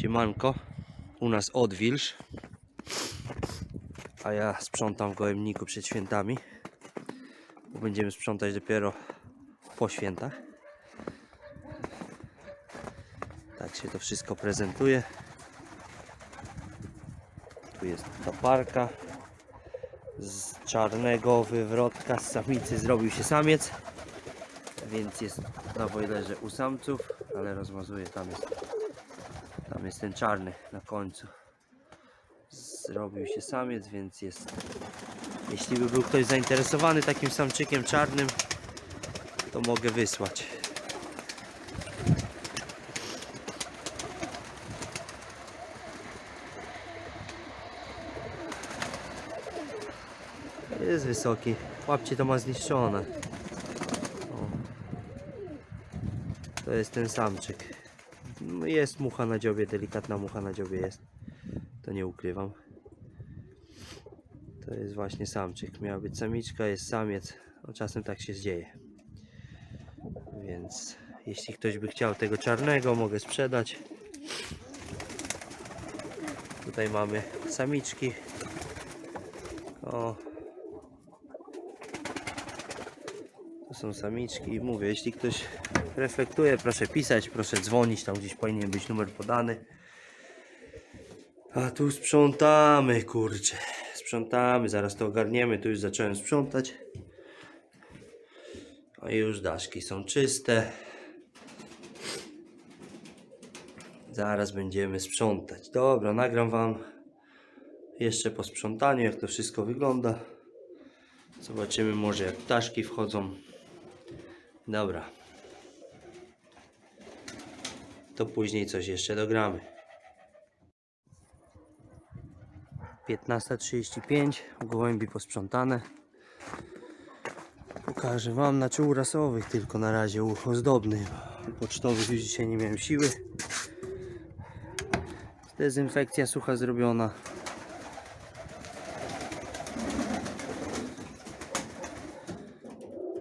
Siemanko, u nas odwilż, a ja sprzątam w gołębniku przed świętami, bo będziemy sprzątać dopiero po świętach. Tak się to wszystko prezentuje. Tu jest ta parka. Z czarnego wywrotka z samicy zrobił się samiec, więc jest na wojlerze u samców, ale rozmazuje tam jest tam jest ten czarny na końcu. Zrobił się samiec, więc jest. Jeśli by był ktoś zainteresowany takim samczykiem czarnym, to mogę wysłać. Jest wysoki. Łapcie to ma zniszczone. O. To jest ten samczyk. Jest mucha na dziobie, delikatna mucha na dziobie jest. To nie ukrywam. To jest właśnie samczyk. Miała być samiczka, jest samiec. No, czasem tak się dzieje. Więc jeśli ktoś by chciał tego czarnego, mogę sprzedać. Tutaj mamy samiczki. O. są samiczki. Mówię, jeśli ktoś reflektuje, proszę pisać, proszę dzwonić, tam gdzieś powinien być numer podany. A tu sprzątamy, kurczę. Sprzątamy, zaraz to ogarniemy. Tu już zacząłem sprzątać. I już daszki są czyste. Zaraz będziemy sprzątać. Dobra, nagram Wam jeszcze po sprzątaniu, jak to wszystko wygląda. Zobaczymy może jak ptaszki wchodzą. Dobra. To później coś jeszcze dogramy. 15.35 Gołębi posprzątane. Pokażę Wam na czuł rasowych tylko na razie uch ozdobny. Pocztowych już dzisiaj nie miałem siły. Dezynfekcja sucha zrobiona.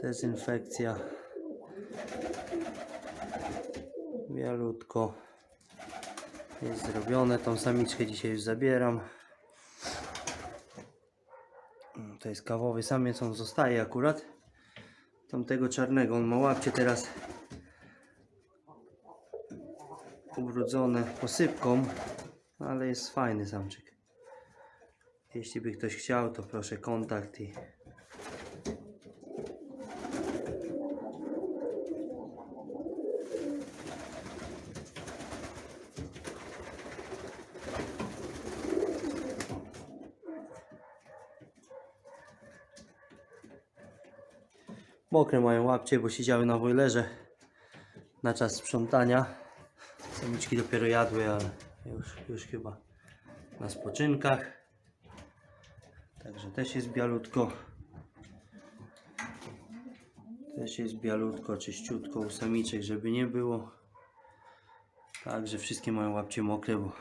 Dezynfekcja. Bialutko jest zrobione. Tą samiczkę dzisiaj już zabieram. Mm, To jest kawowy samiec, on zostaje akurat. Tamtego czarnego, on ma łapcie teraz ubrudzone posypką, ale jest fajny samczyk. Jeśli by ktoś chciał, to proszę kontakt i Mokre mają łapcie, bo siedziały na wojlerze na czas sprzątania. Samiczki dopiero jadły, ale już, już chyba na spoczynkach. Także też jest bialutko. Też jest bialutko, czyściutko u samiczek, żeby nie było. Także wszystkie mają łapcie mokre, bo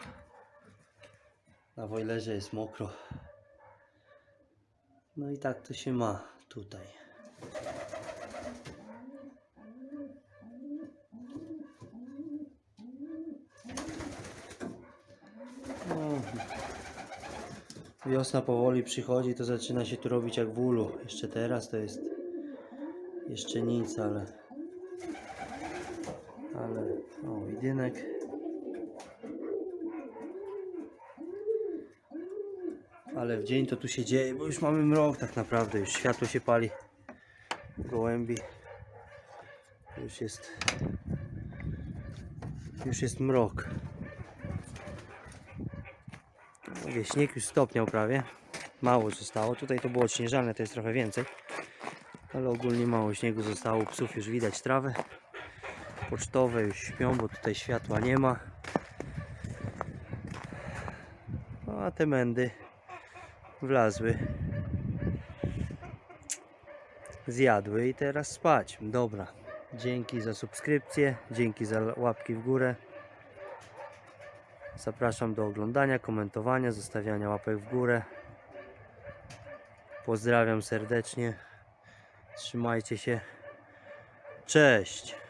na wojlerze jest mokro. No i tak to się ma tutaj. No. Wiosna powoli przychodzi, to zaczyna się tu robić jak w ulu. Jeszcze teraz to jest jeszcze nic, ale ale o, jedynek. Ale w dzień to tu się dzieje, bo już mamy mrok tak naprawdę, już światło się pali gołębi. Już jest już jest mrok. Mówię, śnieg już stopniał prawie. Mało zostało. Tutaj to było odśnieżane, to jest trochę więcej. Ale ogólnie mało śniegu zostało. Psów już widać trawę. Pocztowe już śpią, bo tutaj światła nie ma. No, a te mędy wlazły. Zjadły i teraz spać. Dobra. Dzięki za subskrypcję, dzięki za łapki w górę. Zapraszam do oglądania, komentowania, zostawiania łapek w górę. Pozdrawiam serdecznie. Trzymajcie się. Cześć.